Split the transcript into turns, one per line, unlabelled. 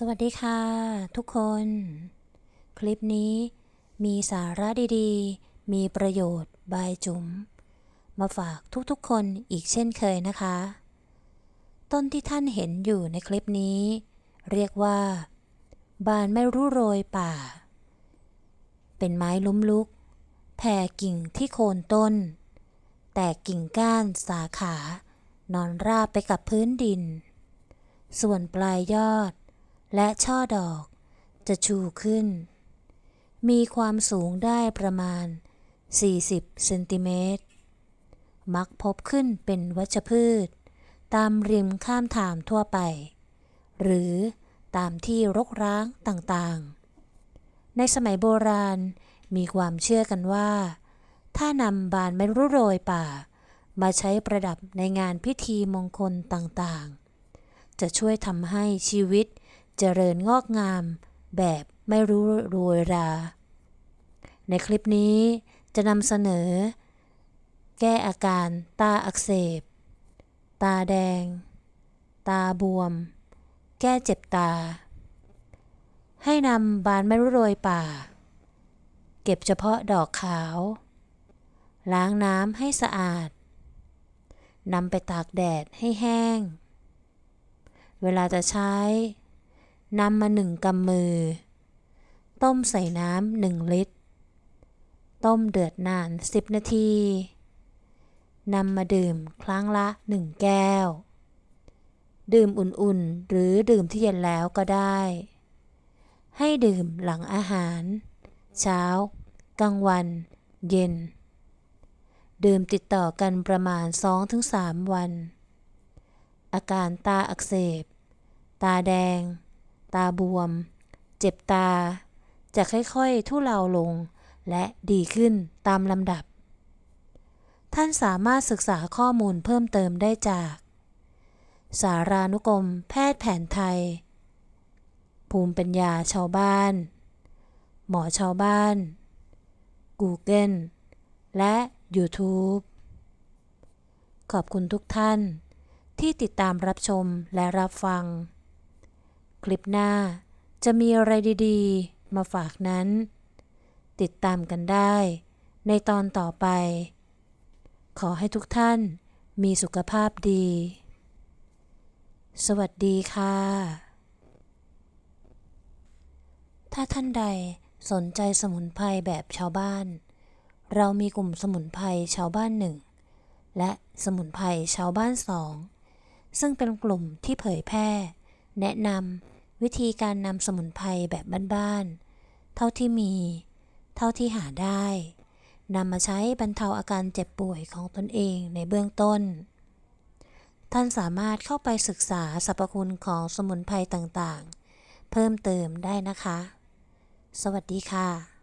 สวัสดีค่ะ ทุกคน คลิปนี้มีสาระดีๆ มีประโยชน์บายจุ๋ม มาฝากทุกๆคนอีกเช่นเคยนะคะ ต้นที่ท่านเห็นอยู่ในคลิปนี้ เรียกว่า บานไม่รู้โรยป่า เป็นไม้ล้มลุก แผ่กิ่งที่โคนต้น แต่กิ่งก้านสาขา นอนราบไปกับพื้นดิน ส่วนปลายยอด และช่อดอก จะชูขึ้น มีความสูงได้ประมาณ 40 เซนติเมตร มักพบขึ้นเป็นวัชพืช ตามริมข้ามถามทั่วไป หรือตามที่รกร้างต่างๆ ในสมัยโบราณมีความเชื่อกันว่า ถ้านำบานไม้รุโรยป่า มาใช้ประดับในงานพิธีมงคลต่างๆ จะช่วยทำให้ชีวิต เจริญงอกงาม แบบไม่รู้โรยรา ในคลิปนี้จะนำเสนอ แก้อาการตาอักเสบ ตาแดง ตาบวม แก้เจ็บตา ให้นำบานไม่รู้โรยป่า เก็บเฉพาะดอกขาว ล้างน้ำให้สะอาดนำไปตากแดดให้แห้ง เวลาจะใช้ นำมาหนึ่งกำมือ ต้มใส่น้ำหนึ่งลิตร ต้มเดือดนาน 10 นาที นำมาดื่มครั้งละ1แก้ว ดื่มอุ่นๆ หรือดื่มที่เย็นแล้วก็ได้ ให้ดื่มหลังอาหาร เช้า กลางวัน เย็น ดื่มติดต่อกันประมาณ 2-3 วัน อาการตาอักเสบ ตาแดง ตาบวม เจ็บตา จะค่อยๆ ทุเลาลง และดีขึ้นตามลำดับ ท่านสามารถศึกษาข้อมูลเพิ่มเติมได้จาก สารานุกรม แพทย์แผนไทย ภูมิปัญญาชาวบ้าน หมอชาวบ้าน Google และ YouTube ขอบคุณทุกท่านที่ติดตามรับชมและรับฟัง คลิปหน้า จะมีอะไรดีๆ มาฝากนั้น ติดตามกันได้ ในตอนต่อไป ขอให้ทุกท่านมีสุขภาพดี สวัสดีค่ะ ถ้าท่านใดสนใจสมุนไพรแบบชาวบ้าน เรามีกลุ่มสมุนไพรชาวบ้านหนึ่ง และสมุนไพรชาวบ้านสอง ซึ่งเป็นกลุ่มที่เผยแพร่ แนะนำ วิธีการนำสมุนไพรแบบบ้านๆ เท่าที่มี เท่าที่หาได้ นำมาใช้บรรเทาอาการเจ็บป่วยของตนเองในเบื้องต้น ท่านสามารถเข้าไปศึกษาสรรพคุณของสมุนไพรต่างๆ เพิ่มเติมได้นะคะ สวัสดีค่ะ